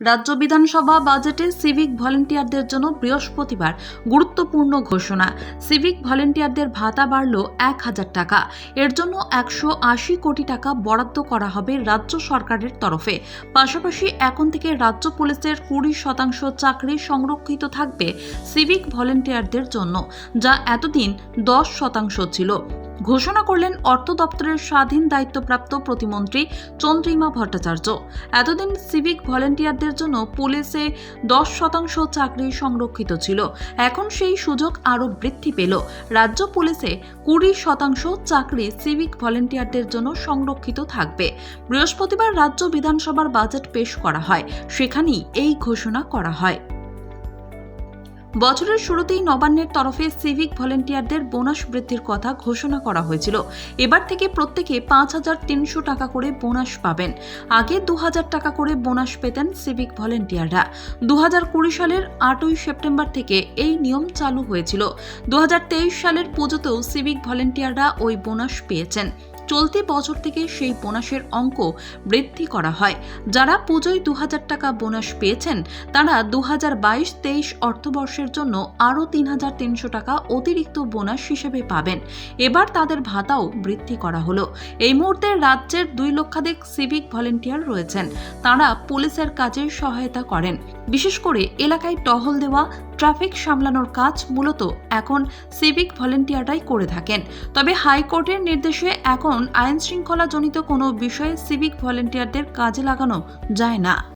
রাজ্য বিধানসভা বাজেটে সিভিক ভলেন্টিয়ারদের জন্য বৃহস্পতিবার গুরুত্বপূর্ণ ঘোষণা। সিভিক ভলেন্টিয়ারদের ভাতা বাড়ল এক হাজার টাকা। এর জন্য একশো আশি কোটি টাকা বরাদ্দ করা হবে রাজ্য সরকারের তরফে। পাশাপাশি এখন থেকে রাজ্য পুলিশের কুড়ি শতাংশ চাকরি সংরক্ষিত থাকবে সিভিক ভলেন্টিয়ারদের জন্য, যা এতদিন দশ শতাংশ ছিল। ঘোষণা করলেন অর্থ দপ্তরের স্বাধীন দায়িত্বপ্রাপ্ত প্রতিমন্ত্রী চন্দ্রিমা ভট্টাচার্য। এতদিন সিভিক ভলেন্টিয়ারদের জন্য পুলিশে দশ শতাংশ চাকরি সংরক্ষিত ছিল। এখন সেই সুযোগ আরও বৃদ্ধি পেল। রাজ্য পুলিশে কুড়ি শতাংশ চাকরি সিভিক ভলেন্টিয়ারদের জন্য সংরক্ষিত থাকবে। বৃহস্পতিবার রাজ্য বিধানসভার বাজেট পেশ করা হয়। সেখানেই এই ঘোষণা করা হয়। বছরের শুরুতেই নবান্নের তরফে সিভিক ভলেন্টিয়ারদের বোনাস বৃদ্ধির কথা ঘোষণা করা হয়েছিল। এবার থেকে প্রত্যেকে পাঁচ হাজার তিনশো টাকা করে বোনাস পাবেন। আগে দু হাজার টাকা করে বোনাস পেতেন সিভিক ভলেন্টিয়াররা। দু হাজার কুড়ি সালের আটই সেপ্টেম্বর থেকে এই নিয়ম চালু হয়েছিল। দু হাজার তেইশ সালের পুজোতেও সিভিক ভলেন্টিয়াররা ওই বোনাস পেয়েছেন। চলতি বছর থেকে সেই বোনাসের অঙ্ক বৃদ্ধি করা হয়। যারা পুজোয় দু হাজার টাকা বোনাস পেয়েছেন, তারা দু হাজার বাইশ তেইশ অর্থবর্ষের জন্য আরও তিন হাজার তিনশো টাকা অতিরিক্ত বোনাস হিসেবে পাবেন। এবার তাদের ভাতাও বৃদ্ধি করা হলো। এই মুহূর্তে রাজ্যের দুই লক্ষাধিক সিভিক ভলেন্টিয়ার রয়েছেন। তারা পুলিশের কাজে সহায়তা করেন। বিশেষ করে এলাকায় টহল দেওয়া, ট্রাফিক সামলানোর কাজ মূলত এখন সিভিক ভলেন্টিয়াররাই করে থাকেন। তবে হাইকোর্টের নির্দেশে এখন আইন শৃঙ্খলাজনিত কোনো বিষয়ে সিভিক ভলেন্টিয়ারদের কাজে লাগানো যায় না।